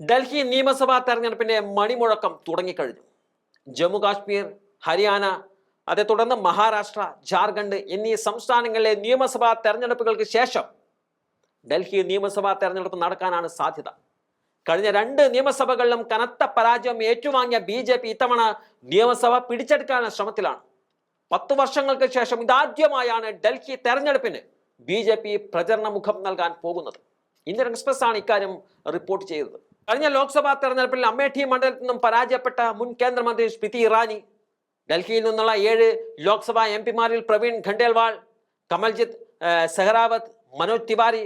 ഡൽഹി നിയമസഭാ തെരഞ്ഞെടുപ്പിന്റെ മണിമുഴക്കം തുടങ്ങിക്കഴിഞ്ഞു. ജമ്മു കാശ്മീർ ഹരിയാന അതേ തുടർന്ന് മഹാരാഷ്ട്ര ജാർഖണ്ഡ് എന്നീ സംസ്ഥാനങ്ങളിലെ നിയമസഭാ തെരഞ്ഞെടുപ്പുകൾക്ക് ശേഷം ഡൽഹി നിയമസഭാ തെരഞ്ഞെടുപ്പ് നടക്കാനാണ് സാധ്യത. കഴിഞ്ഞ രണ്ട് നിയമസഭകളിലും കനത്ത പരാജയം ഏറ്റുവാങ്ങിയ ബി ജെ പി ഇത്തവണ നിയമസഭ പിടിച്ചെടുക്കാനുള്ള ശ്രമത്തിലാണ്. പത്ത് വർഷങ്ങൾക്ക് ശേഷം ഇതാദ്യമായാണ് ഡൽഹി തെരഞ്ഞെടുപ്പിന് ബി ജെ പി പ്രചരണ മുഖം നൽകാൻ പോകുന്നത്. ഇന്ത്യൻ എക്സ്പ്രസ് ആണ് ഇക്കാര്യം റിപ്പോർട്ട് ചെയ്തത്. കഴിഞ്ഞ ലോക്സഭാ തെരഞ്ഞെടുപ്പിൽ അമേഠി മണ്ഡലത്തിൽ നിന്നും പരാജയപ്പെട്ട മുൻ കേന്ദ്രമന്ത്രി സ്മൃതി ഇറാനി ഡൽഹിയിൽ നിന്നുള്ള ഏഴ് ലോക്സഭാ എം പിമാരിൽ പ്രവീൺ ഖണ്ടേൽവാൾ കമൽജിത്ത് സെഹ്റാവത്ത് മനോജ് തിവാരി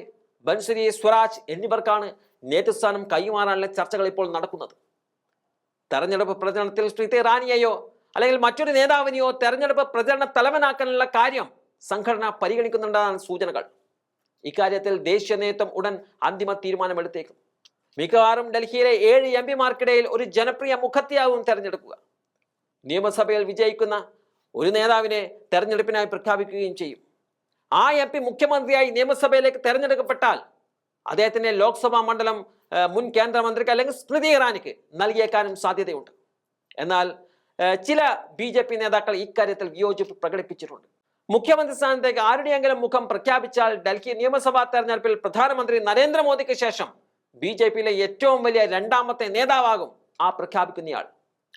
ബൻസുരി സ്വരാജ് എന്നിവർക്കാണ് നേതൃസ്ഥാനം കൈമാറാനുള്ള ചർച്ചകൾ ഇപ്പോൾ നടക്കുന്നത്. തെരഞ്ഞെടുപ്പ് പ്രചരണത്തിൽ സ്മൃതി ഇറാനിയെയോ അല്ലെങ്കിൽ മറ്റൊരു നേതാവിനെയോ തെരഞ്ഞെടുപ്പ് പ്രചരണ തലവനാക്കാനുള്ള കാര്യം സംഘടന പരിഗണിക്കുന്നുണ്ടെന്നാണ് സൂചനകൾ. ഇക്കാര്യത്തിൽ ദേശീയ നേതൃത്വം ഉടൻ അന്തിമ തീരുമാനമെടുത്തേക്കും. മിക്കവാറും ഡൽഹിയിലെ ഏഴ് എം പിമാർക്കിടയിൽ ഒരു ജനപ്രിയ മുഖത്തെയാവും തെരഞ്ഞെടുക്കുക. നിയമസഭയിൽ വിജയിക്കുന്ന ഒരു നേതാവിനെ തെരഞ്ഞെടുപ്പിനായി പ്രഖ്യാപിക്കുകയും ചെയ്യും. ആ എം പി മുഖ്യമന്ത്രിയായി നിയമസഭയിലേക്ക് തെരഞ്ഞെടുക്കപ്പെട്ടാൽ അദ്ദേഹത്തിന്റെ ലോക്സഭാ മണ്ഡലം മുൻ കേന്ദ്രമന്ത്രിക്ക് അല്ലെങ്കിൽ സ്മൃതി ഇറാനിക്ക് നൽകിയേക്കാനും സാധ്യതയുണ്ട്. എന്നാൽ ചില ബി നേതാക്കൾ ഇക്കാര്യത്തിൽ വിയോജിപ്പ് പ്രകടിപ്പിച്ചിട്ടുണ്ട്. മുഖ്യമന്ത്രി സ്ഥാനത്തേക്ക് ആരുടെയെങ്കിലും മുഖം പ്രഖ്യാപിച്ചാൽ ഡൽഹി നിയമസഭാ തെരഞ്ഞെടുപ്പിൽ പ്രധാനമന്ത്രി നരേന്ദ്രമോദിക്ക് ശേഷം ബി ജെ പിയിലെ ഏറ്റവും വലിയ രണ്ടാമത്തെ നേതാവാകും ആ പ്രഖ്യാപിക്കുന്നയാൾ.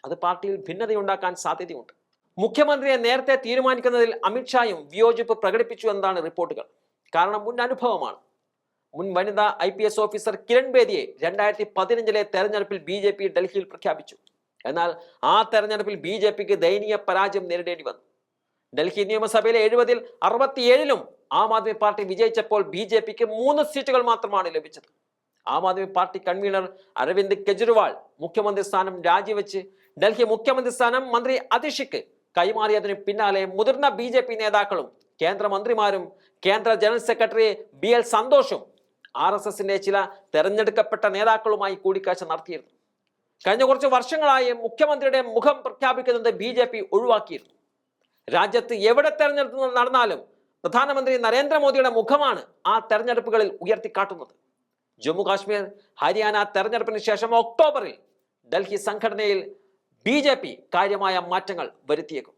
അത് പാർട്ടിയിൽ ഭിന്നതയുണ്ടാക്കാൻ സാധ്യതയുണ്ട്. മുഖ്യമന്ത്രിയെ നേരത്തെ തീരുമാനിക്കുന്നതിൽ അമിത്ഷായും വിയോജിപ്പ് പ്രകടിപ്പിച്ചു എന്നാണ് റിപ്പോർട്ടുകൾ. കാരണം മുൻ അനുഭവമാണ്. മുൻ വനിതാ I P S officer Kiran ബേദിയെ രണ്ടായിരത്തി പതിനഞ്ചിലെ തെരഞ്ഞെടുപ്പിൽ ബി ജെ പി ഡൽഹിയിൽ പ്രഖ്യാപിച്ചു. എന്നാൽ ആ തെരഞ്ഞെടുപ്പിൽ ബി ജെ പിക്ക് ദയനീയ പരാജയം നേരിടേണ്ടി വന്നു. ഡൽഹി നിയമസഭയിലെ എഴുപതിൽ അറുപത്തിയേഴിലും ആം ആദ്മി പാർട്ടി വിജയിച്ചപ്പോൾ ബി ജെ പിക്ക് മൂന്ന് സീറ്റുകൾ മാത്രമാണ് ലഭിച്ചത്. ആം ആദ്മി പാർട്ടി കൺവീനർ അരവിന്ദ് കെജ്രിവാൾ മുഖ്യമന്ത്രി സ്ഥാനം രാജിവെച്ച് ഡൽഹി മുഖ്യമന്ത്രി സ്ഥാനം മന്ത്രി അതിഷിക്ക് കൈമാറിയതിന് പിന്നാലെ മുതിർന്ന ബി ജെ പി നേതാക്കളും കേന്ദ്രമന്ത്രിമാരും കേന്ദ്ര ജനറൽ സെക്രട്ടറി ബി എൽ സന്തോഷും ആർ എസ് എസിന്റെ ചില തെരഞ്ഞെടുക്കപ്പെട്ട നേതാക്കളുമായി കൂടിക്കാഴ്ച നടത്തിയിരുന്നു. കഴിഞ്ഞ കുറച്ച് വർഷങ്ങളായി മുഖ്യമന്ത്രിയുടെ മുഖം പ്രഖ്യാപിക്കുന്നത് ബി ജെ പി ഒഴിവാക്കിയിരുന്നു. രാജ്യത്ത് എവിടെ തെരഞ്ഞെടുപ്പ് നടന്നാലും പ്രധാനമന്ത്രി നരേന്ദ്രമോദിയുടെ മുഖമാണ് ആ തെരഞ്ഞെടുപ്പുകളിൽ ഉയർത്തിക്കാട്ടുന്നത്. ജമ്മു കാശ്മീർ ഹരിയാന തെരഞ്ഞെടുപ്പിന് ശേഷം ഒക്ടോബറിൽ ഡൽഹി സംഘടനയിൽ ബി കാര്യമായ മാറ്റങ്ങൾ വരുത്തിയേക്കും.